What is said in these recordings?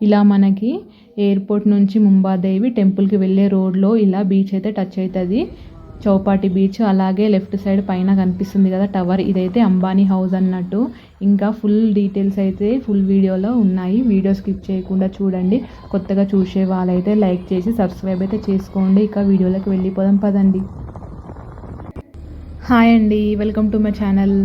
ఇలా మనకి ఎయిర్పోర్ట్ నుంచి ముంబాదేవి టెంపుల్కి వెళ్ళే రోడ్లో ఇలా బీచ్ అయితే టచ్ అవుతుంది చౌపాటి బీచ్ అలాగే లెఫ్ట్ సైడ్ పైన కనిపిస్తుంది కదా టవర్. ఇదైతే అంబానీ హౌస్ అన్నట్టు. ఇంకా ఫుల్ డీటెయిల్స్ అయితే ఫుల్ వీడియోలో ఉన్నాయి. వీడియో స్కిప్ చేయకుండా చూడండి. కొత్తగా చూసే వాళ్ళైతే లైక్ చేసి సబ్స్క్రైబ్ అయితే చేసుకోండి. ఇక వీడియోలోకి వెళ్ళిపోదాం పదండి. హాయ్ అండి. Welcome to my channel.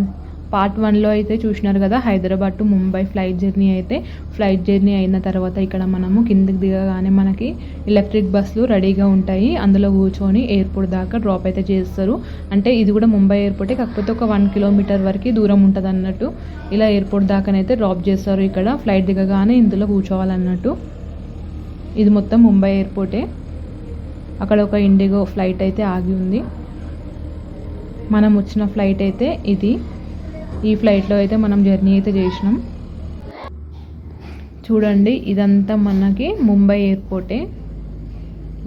Part వన్లో అయితే చూసినారు కదా Hyderabad to Mumbai flight journey అయితే. ఫ్లైట్ జర్నీ అయిన తర్వాత ఇక్కడ మనము కిందికి దిగగానే మనకి ఎలక్ట్రిక్ బస్సులు రెడీగా ఉంటాయి. అందులో కూర్చొని ఎయిర్పోర్ట్ దాకా డ్రాప్ అయితే చేస్తారు. అంటే ఇది కూడా ముంబై ఎయిర్పోర్టే కాకపోతే ఒక వన్ కిలోమీటర్ వరకు దూరం ఉంటుంది అన్నట్టు. ఇలా ఎయిర్పోర్ట్ దాకానైతే డ్రాప్ చేస్తారు ఇక్కడ. ఫ్లైట్ దిగగానే ఇందులో కూర్చోవాలన్నట్టు. ఇది మొత్తం ముంబై ఎయిర్పోర్టే. అక్కడ ఒక ఇండిగో ఫ్లైట్ అయితే ఆగి ఉంది. మనం వచ్చిన ఫ్లైట్ అయితే ఇది. ఈ ఫ్లైట్లో అయితే మనం జర్నీ అయితే చేసినాం. చూడండి ఇదంతా మనకి ముంబై ఎయిర్పోర్టే.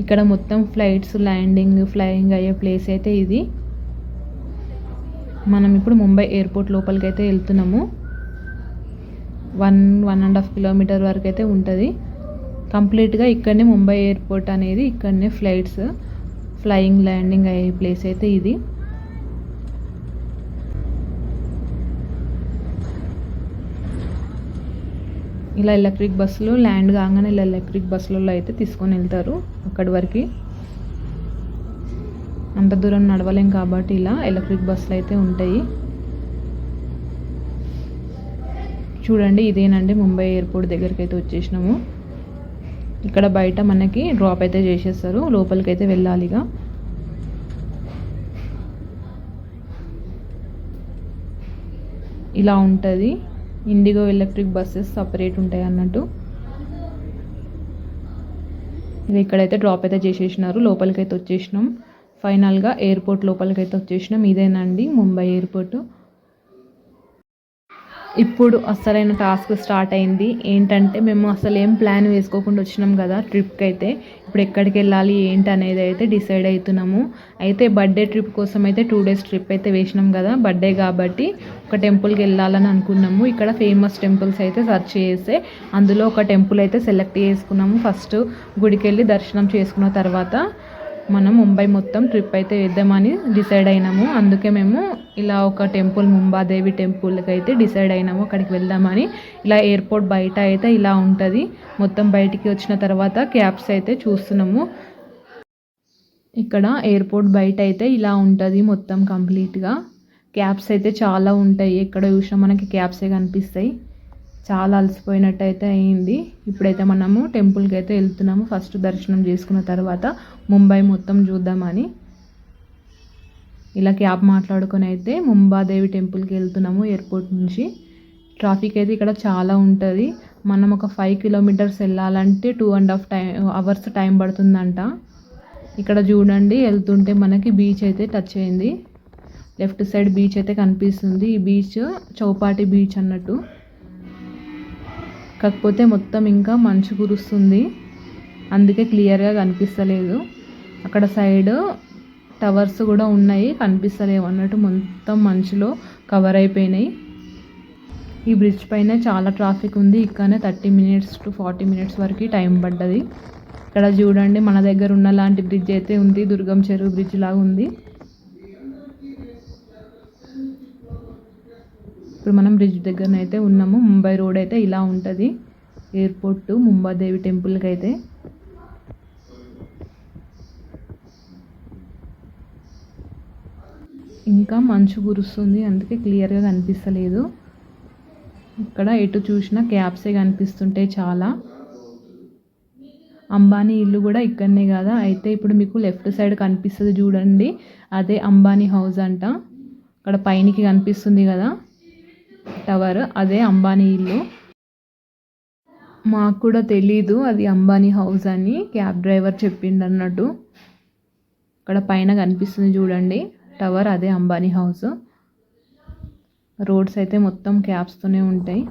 ఇక్కడ మొత్తం ఫ్లైట్స్ ల్యాండింగ్ ఫ్లయింగ్ అయ్యే ప్లేస్ అయితే ఇది. మనం ఇప్పుడు ముంబై ఎయిర్పోర్ట్ లోపలికి అయితే వెళ్తున్నాము. One one and half kilometre వరకు అయితే ఉంటుంది. కంప్లీట్గా ఇక్కడనే ముంబై ఎయిర్పోర్ట్ అనేది ఇక్కడనే ఫ్లైట్స్ ఫ్లయింగ్ ల్యాండింగ్ అయ్యే ప్లేస్ అయితే ఇది. ఇలా ఎలక్ట్రిక్ బస్సులు ల్యాండ్ కాగానే ఇలా ఎలక్ట్రిక్ బస్సులలో అయితే తీసుకొని వెళ్తారు అక్కడి వరకు. అంత దూరం నడవలేం కాబట్టి ఇలా ఎలక్ట్రిక్ బస్సులు అయితే ఉంటాయి. చూడండి ఇదేనండి ముంబై ఎయిర్పోర్ట్ దగ్గరికి అయితే వచ్చేసినాము. ఇక్కడ బయట మనకి డ్రాప్ అయితే చేసేస్తారు లోపలికి అయితే వెళ్ళాలిగా. ఇలా ఉంటుంది. ఇండిగో ఎలక్ట్రిక్ బస్సెస్ సపరేట్ ఉంటాయి అన్నట్టు. ఇది ఇక్కడైతే డ్రాప్ అయితే చేసేసినారు లోపలికైతే వచ్చేసినాం. ఫైనల్గా ఎయిర్పోర్ట్ లోపలికైతే వచ్చేసినాం. ఇదేనండి ముంబై ఎయిర్పోర్ట్ ఇప్పుడు అసలైన టాస్క్ స్టార్ట్ అయింది. ఏంటంటే మేము అసలు ఏం ప్లాన్ వేసుకోకుండా వచ్చినాం కదా ట్రిప్కి అయితే ఇప్పుడు ఎక్కడికి వెళ్ళాలి ఏంటి అనేది అయితే డిసైడ్ అవుతున్నాము అయితే బర్త్డే ట్రిప్ కోసం అయితే టూ డేస్ ట్రిప్ అయితే వేసినాం కదా బర్త్డే కాబట్టి ఒక టెంపుల్కి వెళ్ళాలని అనుకున్నాము. ఇక్కడ ఫేమస్ టెంపుల్స్ అయితే సెర్చ్ చేస్తే అందులో ఒక టెంపుల్ అయితే సెలెక్ట్ చేసుకున్నాము. ఫస్ట్ గుడికి వెళ్ళి దర్శనం చేసుకున్న తర్వాత మనం ముంబై మొత్తం ట్రిప్ అయితే వేద్దామని డిసైడ్ అయినాము. అందుకే మేము ఇలా ఒక టెంపుల్ ముంబాదేవి టెంపుల్కి అయితే డిసైడ్ అయినాము. అక్కడికి వెళ్దామని. ఇలా ఎయిర్పోర్ట్ బయట అయితే ఇలా ఉంటుంది. మొత్తం బయటికి వచ్చిన తర్వాత క్యాబ్స్ అయితే చూస్తున్నాము. ఇక్కడ ఎయిర్పోర్ట్ బయట అయితే ఇలా ఉంటుంది మొత్తం కంప్లీట్గా క్యాబ్స్ అయితే చాలా ఉంటాయి. ఎక్కడ చూసినా మనకి క్యాబ్సే కనిపిస్తాయి. చాలా అలసిపోయినట్టు అయితే అయింది. ఇప్పుడైతే మనము టెంపుల్కి అయితే వెళ్తున్నాము. ఫస్ట్ దర్శనం చేసుకున్న తర్వాత ముంబై మొత్తం చూద్దామని. ఇలా క్యాబ్ మాట్లాడుకొని అయితే ముంబాదేవి టెంపుల్కి వెళ్తున్నాము ఎయిర్పోర్ట్ నుంచి. ట్రాఫిక్ అయితే ఇక్కడ చాలా ఉంటుంది. మనం ఒక ఫైవ్ కిలోమీటర్స్ వెళ్ళాలంటే two and half time hours time పడుతుందంట. ఇక్కడ చూడండి వెళ్తుంటే మనకి బీచ్ అయితే టచ్ అయింది. లెఫ్ట్ సైడ్ బీచ్ అయితే కనిపిస్తుంది. ఈ బీచ్ చౌపాటి బీచ్ అన్నట్టు. కాకపోతే మొత్తం ఇంకా మంచు కురుస్తుంది. అందుకే క్లియర్గా కనిపిస్తలేదు. అక్కడ సైడ్ టవర్స్ కూడా ఉన్నాయి కనిపిస్తలేవు. అన్నట్టు మొత్తం మంచులో కవర్ అయిపోయినాయి. ఈ బ్రిడ్జ్ పైన చాలా ట్రాఫిక్ ఉంది. ఇక్కడనే thirty minutes to forty minutes వరకు టైం పడ్డది. ఇక్కడ చూడండి మన దగ్గర ఉన్న లాంటి బ్రిడ్జ్ అయితే ఉంది. దుర్గం చెరువు బ్రిడ్జ్ లాగా ఉంది. ఇప్పుడు మనం బ్రిడ్జ్ దగ్గర అయితే ఉన్నాము. ముంబై రోడ్ అయితే ఇలా ఉంటుంది. ఎయిర్పోర్ట్ టు ముంబాదేవి టెంపుల్కి అయితే ఇంకా మంచు కురుస్తుంది. అందుకే క్లియర్గా కనిపిస్తలేదు. ఇక్కడ ఎటు చూసినా క్యాబ్సే కనిపిస్తుంటాయి చాలా. అంబానీ ఇల్లు కూడా ఇక్కడనే కదా. అయితే ఇప్పుడు మీకు లెఫ్ట్ సైడ్ కనిపిస్తుంది చూడండి. అదే అంబానీ హౌస్ అంట. అక్కడ పైనకి కనిపిస్తుంది కదా. టవర్ అదే అంబానీ ఇల్లు. మాకు కూడా తెలీదు అది అంబానీ హౌస్ అని. క్యాబ్ డ్రైవర్ చెప్పిండు అన్నట్టు. అక్కడ పైన కనిపిస్తుంది చూడండి. టవర్ అదే అంబానీ హౌస్. రోడ్స్ అయితే మొత్తం క్యాబ్స్తోనే ఉంటాయి.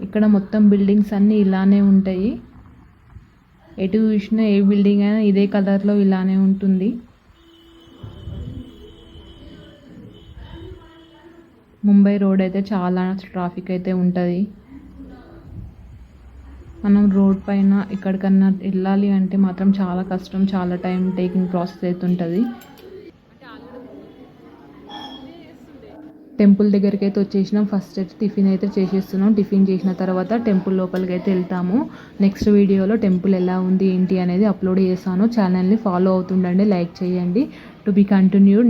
ఇక్కడ మొత్తం బిల్డింగ్స్ అన్నీ ఇలానే ఉంటాయి. ఎటు చూసినా ఏ బిల్డింగ్ అయినా ఇదే కలర్లో ఇలానే ఉంటుంది. ముంబై రోడ్ అయితే చాలా ట్రాఫిక్ అయితే ఉంటుంది. మనం రోడ్ పైన ఎక్కడికన్నా వెళ్ళాలి అంటే మాత్రం చాలా కష్టం చాలా టైం టేకింగ్ ప్రాసెస్ అయితే ఉంటుంది టెంపుల్ దగ్గరికి అయితే వచ్చేసినాం. ఫస్ట్ అయితే టిఫిన్ అయితే చేసేస్తున్నాం. టిఫిన్ చేసిన తర్వాత టెంపుల్ లోపలికి అయితే వెళ్తాము. నెక్స్ట్ వీడియోలో టెంపుల్ ఎలా ఉంది ఏంటి అనేది అప్లోడ్ చేస్తాను. ఛానల్ని ఫాలో అవుతుండండి లైక్ చేయండి. To be continued